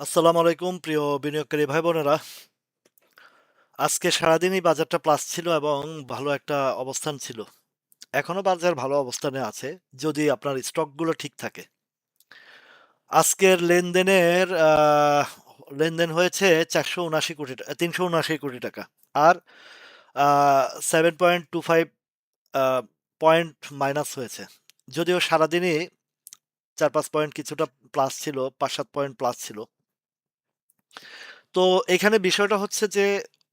আসসালামু আলাইকুম, প্রিয় বিনিয়োগকারী ভাই বোনেরা আজকে সারাদিনই বাজারটা প্লাস ছিল এবং ভালো একটা অবস্থান ছিল। এখনও বাজার ভালো অবস্থানে আছে, যদি আপনার স্টকগুলো ঠিক থাকে। আজকের লেনদেনের লেনদেন হয়েছে চারশো উনাশি কোটি তিনশো উনাশি কোটি টাকা। আর seven point two five point minus হয়েছে। যদিও সারাদিনই চার পাঁচ পয়েন্ট কিছুটা প্লাস ছিল, পাঁচ সাত পয়েন্ট প্লাস ছিল। তো এখানে বিষয়টা হচ্ছে যে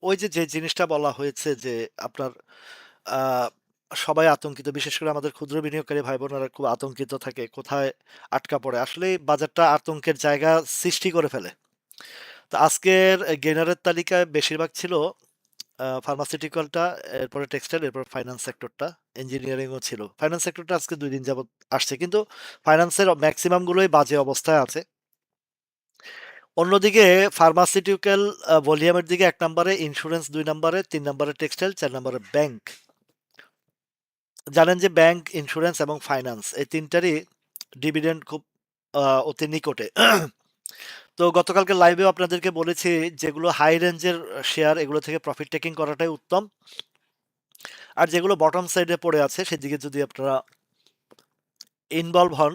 ওই যে, যে জিনিসটা বলা হয়েছে যে আপনার সবাই আতঙ্কিত। বিশেষ করে আমাদের ক্ষুদ্র বিনিয়োগকারী ভাই-বোনেরা খুব আতঙ্কিত থাকে। কোথায় আটকা পড়ে। আসলেই বাজারটা আতঙ্কের জায়গা সৃষ্টি করে ফেলে। তো আজকের গেনারের তালিকায় বেশিরভাগ ছিল ফার্মাসিউটিক্যালটা, এরপরে টেক্সটাইল, এরপর ফাইন্যান্স সেক্টরটা, ইঞ্জিনিয়ারিংও ছিল। ফাইন্যান্স সেক্টরটা আজকে ২ দিন যাবৎ আসছে। কিন্তু ফাইন্যান্সের ম্যাক্সিমাম গুলোই বাজে অবস্থায় আছে। অন্যদিকে ফার্মাসিউটিক্যাল ভলিউমের দিকে এক নম্বরে, ইন্স্যুরেন্স দুই নম্বরে, তিন নম্বরে টেক্সটাইল, চার নম্বরে ব্যাংক। জানেন যে ব্যাংক, ইন্স্যুরেন্স এবং ফাইন্যান্স এই তিনটারই ডিভিডেন্ড খুব অতি নিকটে। তো গতকালকে লাইভেও আপনাদেরকে বলেছি যেগুলো হাই রেঞ্জের শেয়ার এগুলো থেকে প্রফিট টেকিং করাটাই উত্তম। আর যেগুলো বটম সাইডে পড়ে আছে সেদিকে যদি আপনারা ইনভলভ হন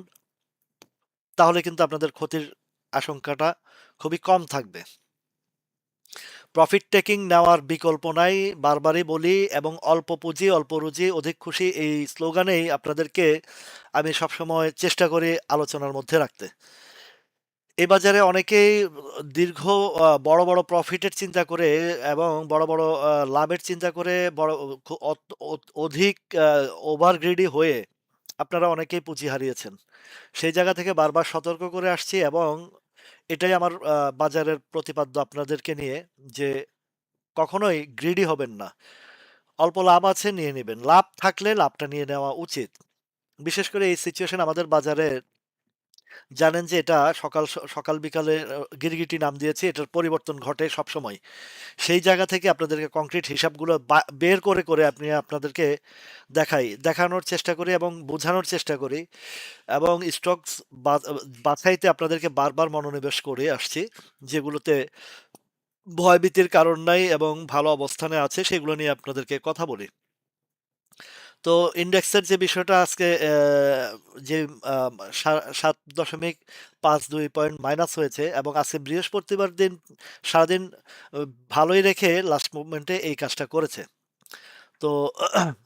তাহলে কিন্তু আপনাদের ক্ষতির আশঙ্কাটা খুবই কম থাকবে। প্রফিট টেকিং নেওয়ার বিকল্প নাই। বারবারই বলি এবং অল্প পুঁজি, অল্প রুজি, অধিক খুশি এই স্লোগানেই আপনাদেরকে আমি সবসময় চেষ্টা করি আলোচনার মধ্যে রাখতে। এ বাজারে অনেকেই দীর্ঘ বড়, বড় প্রফিটের চিন্তা করে এবং বড়, বড় লাভের চিন্তা করে বড় অধিক ওভার গ্রিডি হয়ে আপনারা অনেকেই পুঁজি হারিয়েছেন। সেই জায়গা থেকে বারবার সতর্ক করে আসছি এবং এটাই আমার বাজারের প্রতিপাদ্য আপনাদেরকে নিয়ে যে কখনোই গ্রিডি হবেন না। অল্প লাভ আছে, নিয়ে নেবেন লাভ থাকলে লাভটা নিয়ে নেওয়া উচিত। বিশেষ করে এই সিচুয়েশন আমাদের বাজারে জানেন যে এটা সকাল সকাল বিকালে গিরগিটি নাম দিয়েছি। এটার পরিবর্তন ঘটে সবসময়। সেই জায়গা থেকে আপনাদেরকে কংক্রিট হিসাবগুলো বের করে, করে আপনি আপনাদেরকে দেখাই। দেখানোর চেষ্টা করি এবং বোঝানোর চেষ্টা করি এবং স্টকস বাছাইতে আপনাদেরকে বারবার মনোনিবেশ করে আসছি। যেগুলোতে ভয়ভীতির কারণ নাই এবং ভালো অবস্থানে আছে সেগুলো নিয়ে আপনাদেরকে কথা বলি। তো ইন্ডেক্সের যে বিষয়টা আজকে যে সাত দশমিক পাঁচ দুই পয়েন্ট মাইনাস হয়েছে এবং আজকে বৃহস্পতিবার দিন সারাদিন ভালোই রেখে লাস্ট মুভমেন্টে এই কাজটা করেছে। তো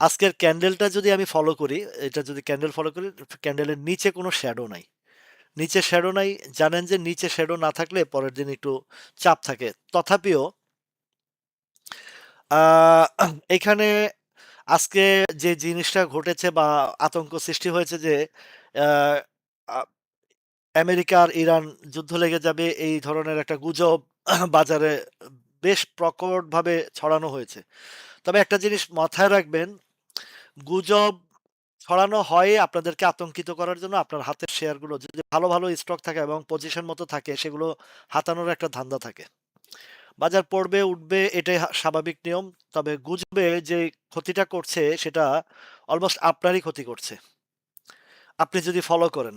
আজকের ক্যান্ডেলটা যদি আমি ফলো করি, এটা যদি ক্যান্ডেল ফলো করি, ক্যান্ডেলের নিচে কোনো শ্যাডো নাই। নিচে শ্যাডো নাই। জানেন যে নিচে শ্যাডো না থাকলে পরের দিন একটু চাপ থাকে। তথাপিও এখানে আজকে যে জিনিসটা ঘটেছে বা আতঙ্ক সৃষ্টি হয়েছে যে আ আ আমেরিকা আর ইরান যুদ্ধ লেগে যাবে এই ধরনের একটা গুজব বাজারে বেশ প্রকটভাবে ছড়ানো হয়েছে। তবে একটা জিনিস মাথায় রাখবেন, গুজব ছড়ানো হয় আপনাদেরকে আতঙ্কিত করার জন্য আপনার হাতের শেয়ারগুলো যদি ভালো, ভালো স্টক থাকে এবং পজিশন মতো থাকে সেগুলো হাতানোর একটা ধান্দা থাকে। বাজার পড়বে, উঠবে এটাই স্বাভাবিক নিয়ম। তবে গুজবে যে ক্ষতিটা করছে সেটা অলমোস্ট আপনারই ক্ষতি করছে। আপনি যদি ফলো করেন।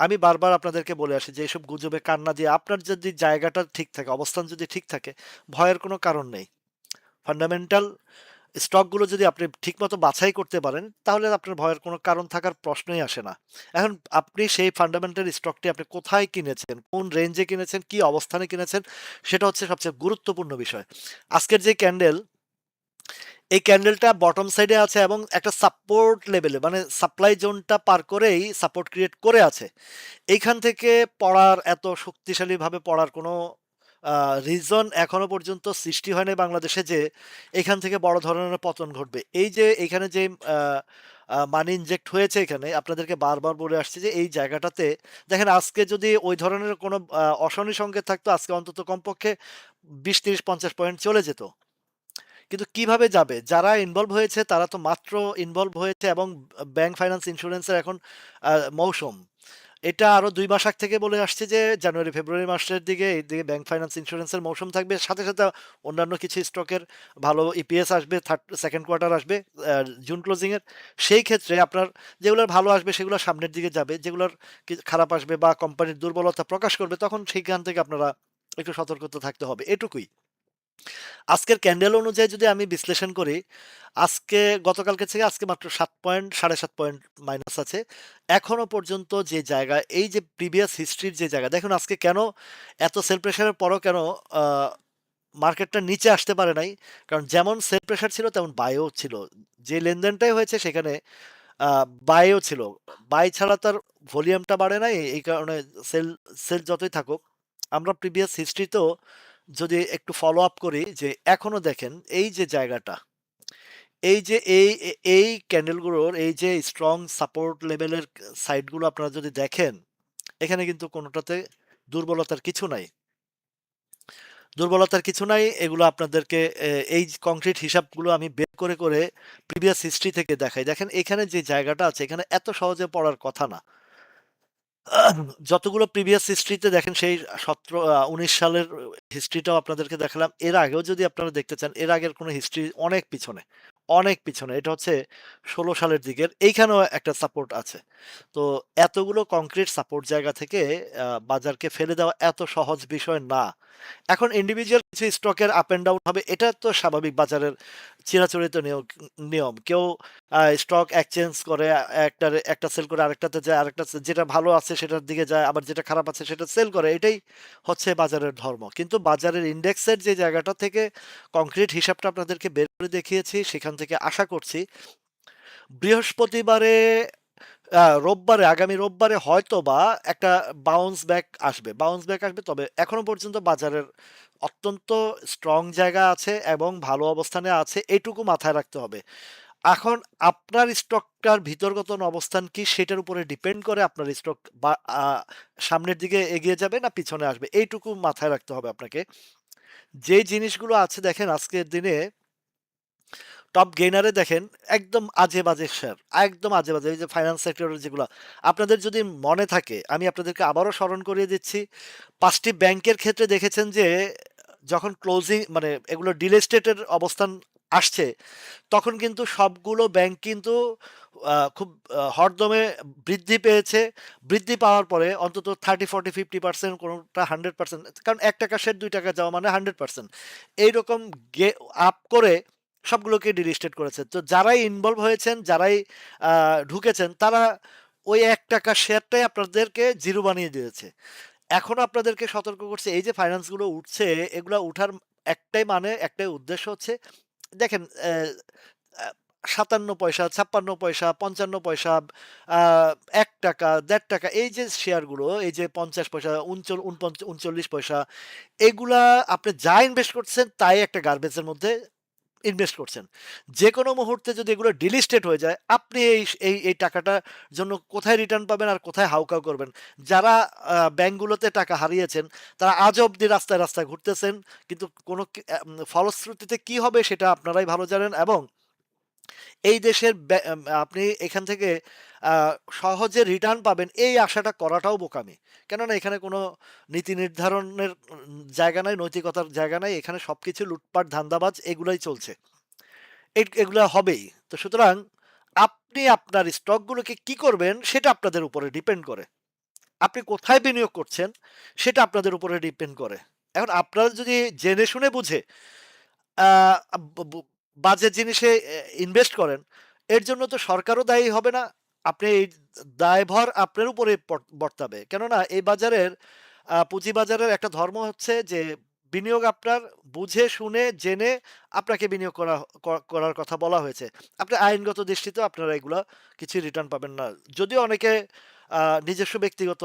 আমি বারবার আপনাদেরকে বলে আসি যে এইসব গুজবে কান্না দিয়ে আপনার যদি জায়গাটা ঠিক থাকে, অবস্থান যদি ঠিক থাকে, ভয়ের কোনো কারণ নেই। ফান্ডামেন্টাল স্টকগুলো যদি আপনি ঠিকমতো বাছাই করতে পারেন, তাহলে আপনার ভয়ের কোনো কারণ থাকার প্রশ্নই আসে না। এখন আপনি সেই ফান্ডামেন্টাল স্টকটি আপনি কোথায় কিনেছেন, কোন রেঞ্জে কিনেছেন, কি অবস্থানে কিনেছেন, সেটা হচ্ছে সবচেয়ে গুরুত্বপূর্ণ বিষয়। আজকের যে ক্যান্ডেল, এই ক্যান্ডেলটা বটম সাইডে আছে এবং একটা সাপোর্ট লেভেলে মানে সাপ্লাই জোনটা পার করেই সাপোর্ট ক্রিয়েট করে আছে। এইখান থেকে পড়ার এত শক্তিশালীভাবে পড়ার কোনো রিজন এখনও পর্যন্ত সৃষ্টি হয়নি বাংলাদেশে যে এখান থেকে বড় ধরনের পতন ঘটবে। এই যে এখানে যে মানি ইনজেক্ট হয়েছে এখানে আপনাদেরকে বারবার বলে আসছে যে এই জায়গাটাতে দেখেন আজকে যদি ওই ধরনের কোনো অশনি সংকেত থাকতো আজকে অন্তত কমপক্ষে ২০, ৩০, ৫০ পয়েন্ট চলে যেত। কিন্তু কীভাবে যাবে? যারা ইনভলভ হয়েছে তারা তো মাত্র ইনভলভ হয়েছে এবং ব্যাংক, ফাইন্যান্স, ইন্সুরেন্স এর এখন মৌসুম। এটা আরও দুই মাস আগ থেকে বলে আসছে যে জানুয়ারি, ফেব্রুয়ারি মাসের দিকে এইদিকে ব্যাংক ফাইন্যান্স ইন্স্যুরেন্সের মৌসুম থাকবে। সাথে, সাথে অন্যান্য কিছু স্টকের ভালো ইপিএস আসবে, থার্ড সেকেন্ড কোয়ার্টার আসবে জুন ক্লোজিংয়ের সেই ক্ষেত্রে আপনার যেগুলোর ভালো আসবে সেগুলো সামনের দিকে যাবে। যেগুলোর খারাপ আসবে বা কোম্পানির দুর্বলতা প্রকাশ করবে তখন সেইখান থেকে আপনারা একটু সতর্কতা থাকতে হবে। এটুকুই। আজকের ক্যান্ডেল অনুযায়ী যদি আমি বিশ্লেষণ করি, আজকে গতকালকে থেকে আজকে মাত্র সাত পয়েন্ট ৭.৫ পয়েন্ট মাইনাস আছে। এখনও পর্যন্ত যে জায়গা এই যে প্রিভিয়াস হিস্ট্রির যে জায়গা দেখুন আজকে কেন এত সেল প্রেশার এর পরও কেন মার্কেটটা নিচে আসতে পারে নাই। কারণ যেমন সেল প্রেশার ছিল তেমন বায়ও ছিল। যে লেনদেনটাই হয়েছে সেখানে বায়ও ছিল। বাই ছাড়া তার ভলিউমটা বাড়ে নাই। এই কারণে সেল সেল যতই থাকুক আমরা প্রিভিয়াস হিস্ট্রিতেও যদি একটু ফলো আপ করি যে এখনও দেখেন এই যে জায়গাটা, এই যে এই এই ক্যান্ডেলগুলোর এই যে স্ট্রং সাপোর্ট লেভেলের সাইডগুলো আপনারা যদি দেখেন, এখানে কিন্তু কোনোটাতে দুর্বলতার কিছু নাই। দুর্বলতার কিছু নাই। এগুলো আপনাদেরকে এই কংক্রিট হিসাবগুলো আমি বের করে, করে প্রিভিয়াস হিস্ট্রি থেকে দেখাই। দেখেন এখানে যে জায়গাটা আছে এখানে এত সহজে পড়ার কথা না। যতগুলো প্রিভিয়াস হিস্ট্রিতে দেখেন সেই ১৭ আ ১৯ সালের হিস্ট্রিটাও আপনাদেরকে দেখালাম। এর আগেও যদি আপনারা দেখতে চান, এর আগের কোনো হিস্ট্রি অনেক পিছনে, অনেক পিছনে। এটা হচ্ছে ১৬ সালের দিকের। এইখানেও একটা সাপোর্ট আছে। তো এতগুলো কংক্রিট সাপোর্ট জায়গা থেকে বাজারকে ফেলে দেওয়া এত সহজ বিষয় না। এখন ইন্ডিভিজুয়াল কিছু স্টকের আপ অ্যান্ড ডাউন হবে। এটা তো স্বাভাবিক বাজারের চিরাচরিত নিয়ম নিয়ম। কেউ স্টক এক্সচেঞ্জ করে একটা একটা সেল করে আরেকটাতে যায়, আরেকটা যেটা ভালো আছে সেটার দিকে যায়, আবার যেটা খারাপ আছে সেটা সেল করে। এটাই হচ্ছে বাজারের ধর্ম। কিন্তু বাজারের ইন্ডেক্সের যে জায়গাটা থেকে কংক্রিট হিসাবটা আপনাদেরকে বের করে দেখিয়েছি, সেখান থেকে আশা করছি বৃহস্পতিবারে রোববারে, আগামী রোববারে হয়তো বা একটা বাউন্স ব্যাক আসবে। বাউন্স ব্যাক আসবে, তবে এখনও পর্যন্ত বাজারের অত্যন্ত স্ট্রং জায়গা আছে এবং ভালো অবস্থানে আছে। এটুকু মাথায় রাখতে হবে। এখন আপনার স্টকটার ভিতরগত অবস্থান কি সেটার উপরে ডিপেন্ড করে আপনার স্টক বা সামনের দিকে এগিয়ে যাবে না পিছনে আসবে। এইটুকু মাথায় রাখতে হবে আপনাকে। যে জিনিসগুলো আছে, দেখেন আজকের দিনে টপ গেইনারে দেখেন একদম আজে-বাজে শেয়ার। একদম আজে-বাজে। এই যে ফাইন্যান্স সেক্টরের যেগুলো আপনাদের যদি মনে থাকে আমি আপনাদেরকে আবারও স্মরণ করিয়ে দিচ্ছি। পাঁচটি ব্যাংকের ক্ষেত্রে দেখেছেন যে যখন ক্লোজিং মানে এগুলো ডিলিস্টেড এর অবস্থান আসছে, তখন কিন্তু সবগুলো ব্যাংক কিন্তু খুব হরদমে বৃদ্ধি পেয়েছে। বৃদ্ধি পাওয়ার পরে অন্তত 30, 40, 50% কোনটা 100% কারণ ৳১ শেয়ার দুই টাকা যাওয়া মানে 100% এইরকম গে আপ করে সবগুলোকে ডিলিস্টেড করেছে। তো যারাই ইনভলভ হয়েছেন, যারাই ঢুকেছেন তারা ওই এক টাকা শেয়ারটাই আপনাদেরকে জিরো বানিয়ে দিয়েছে। এখন আপনাদেরকে সতর্ক করছে এই যে ফাইন্যান্সগুলো উঠছে, এগুলো উঠার একটাই মানে, একটাই উদ্দেশ্য হচ্ছে দেখেন সাতান্ন পয়সা ছাপ্পান্ন পয়সা, পঞ্চান্ন পয়সা, এক টাকা দেড় টাকা এই যে শেয়ারগুলো এই যে ৫০ পয়সা, উনচল উনপঞ্চ ৩৯ পয়সা এগুলা আপনি যা ইনভেস্ট করছেন তাই একটা গার্বেজের মধ্যে ইনভেস্ট করছেন। যে কোনো মুহূর্তে যদি এগুলো ডিলিস্টেড হয়ে যায়, আপনি এই এই এই টাকাটার জন্য কোথায় রিটার্ন পাবেন আর কোথায় হাউকাউ করবেন? যারা ব্যাঙ্কগুলোতে টাকা হারিয়েছেন, তারা আজ অব্দি রাস্তায়, রাস্তায় ঘুরতেছেন। কিন্তু কোনো ফলশ্রুতিতে কি হবে সেটা আপনারাই ভালো জানেন এবং এই দেশের আপনি এখান থেকে সহজে রিটার্ন পাবেন এই আশাটা করাটাও বোকামি। কেননা এখানে কোনো নীতি নির্ধারণের জায়গা নাই, নৈতিকতার জায়গা নাই। এখানে সব কিছু লুটপাট, ধান্দাবাজ এগুলাই চলছে। এগ এগুলা হবেই। তো সুতরাং আপনি আপনার স্টকগুলোকে কি করবেন সেটা আপনাদের উপরে ডিপেন্ড করে। আপনি কোথায় বিনিয়োগ করছেন সেটা আপনাদের উপরে ডিপেন্ড করে। এখন আপনারা যদি জেনে শুনে বুঝে বাজে জিনিসে ইনভেস্ট করেন, এর জন্য তো সরকারও দায়ী হবে না। আপনি এই দায়ভার আপনার উপরে বর্তাবে। কেননা এই বাজারের পুঁজিবাজারের একটা ধর্ম হচ্ছে যে বিনিয়োগ আপনার বুঝে শুনে জেনে আপনাকে বিনিয়োগ করা করার কথা বলা হয়েছে। আপনি আইনগত দৃষ্টিতেও আপনারা এগুলা কিছুই রিটার্ন পাবেন না। যদিও অনেকে নিজস্ব ব্যক্তিগত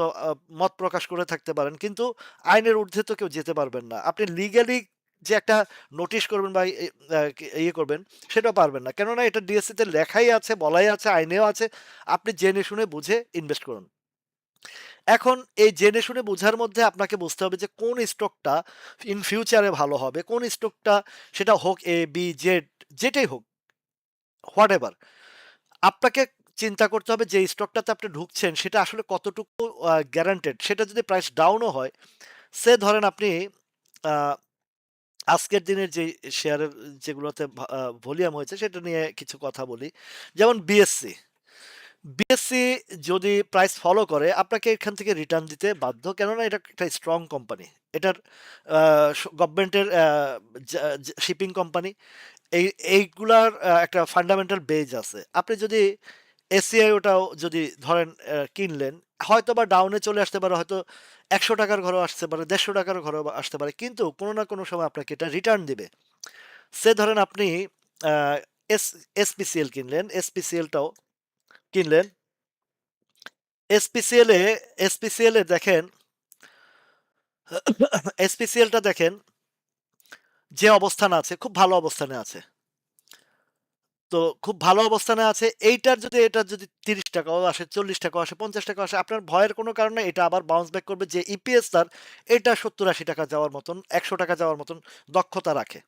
মত প্রকাশ করে থাকতে পারেন। কিন্তু আইনের ঊর্ধ্বে তো কেউ যেতে পারবেন না। আপনি লিগ্যালি যে একটা নোটিশ করবেন বা ইয়ে করবেন সেটা পারবেন না। কেননা এটা ডিএসসিতে লেখাই আছে, বলাই আছে, আইনেও আছে। আপনি জেনে শুনে বুঝে ইনভেস্ট করুন। এখন এই জেনে শুনে বুঝার মধ্যে আপনাকে বুঝতে হবে যে কোন স্টকটা ইন ফিউচারে ভালো হবে। কোন স্টকটা সেটা হোক এ বি জেড যেটাই হোক হোয়াটএভার। আপনাকে চিন্তা করতে হবে যে স্টকটাতে আপনি ঢুকছেন সেটা আসলে কতটুকু গ্যারান্টেড সেটা যদি প্রাইস ডাউনও হয়, সে ধরেন আপনি আজকের দিনের যে শেয়ারের যেগুলোতে ভলিউম হয়েছে সেটা নিয়ে কিছু কথা বলি। যেমন বিএসসি। বিএসসি যদি প্রাইস ফলো করে, আপনাকে এখান থেকে রিটার্ন দিতে বাধ্য। কেননা এটা একটা স্ট্রং কোম্পানি। এটার গভর্নমেন্টের শিপিং কোম্পানি। এই, এইগুলার একটা ফান্ডামেন্টাল বেজ আছে। আপনি যদি এসিআই ওটাও যদি ধরেন কিনলেন হয়তো বা ডাউনে চলে আসতে পারে, হয়তো একশো টাকার ঘরও আসতে পারে, দেড়শো টাকার ঘরও আসতে পারে। কিন্তু কোনো না কোনো সময় আপনাকে এটা রিটার্ন দিবে। সে ধরেন আপনি এস এসপিসিএল কিনলেন, এসপিসিএলটাও কিনলেন। এসপিসিএল এ এসপিসিএল এ দেখেন এসপিসিএলটা দেখেন যে অবস্থান আছে, খুব ভালো অবস্থানে আছে। তো খুব ভালো অবস্থানে আছে। এইটার যদি এটার যদি তিরিশ টাকাও আসে, ৳৪০ ও আসে, পঞ্চাশ টাকাও আসে, আপনার ভয়ের কোনো কারণ। এটা আবার বাউন্স ব্যাক করবে যে ইপিএস তার এটা ৳৭০-৮০ যাওয়ার মতন, ৳১০০ যাওয়ার মতন দক্ষতা রাখে।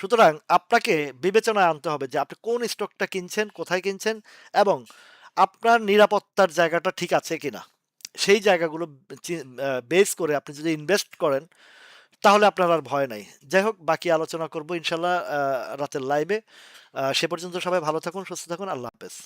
সুতরাং আপনাকে বিবেচনায় আনতে হবে যে আপনি কোন স্টকটা কিনছেন, কোথায় কিনছেন এবং আপনার নিরাপত্তার জায়গাটা ঠিক আছে কিনা। সেই জায়গাগুলো বেস করে আপনি যদি ইনভেস্ট করেন, তাহলে আপনার আর ভয় নাই। যাই হোক বাকি আলোচনা করব ইনশাল্লাহ রাতের লাইভে। সে পর্যন্ত সবাই ভালো থাকুন, সুস্থ থাকুন। আল্লাহ হাফেজ।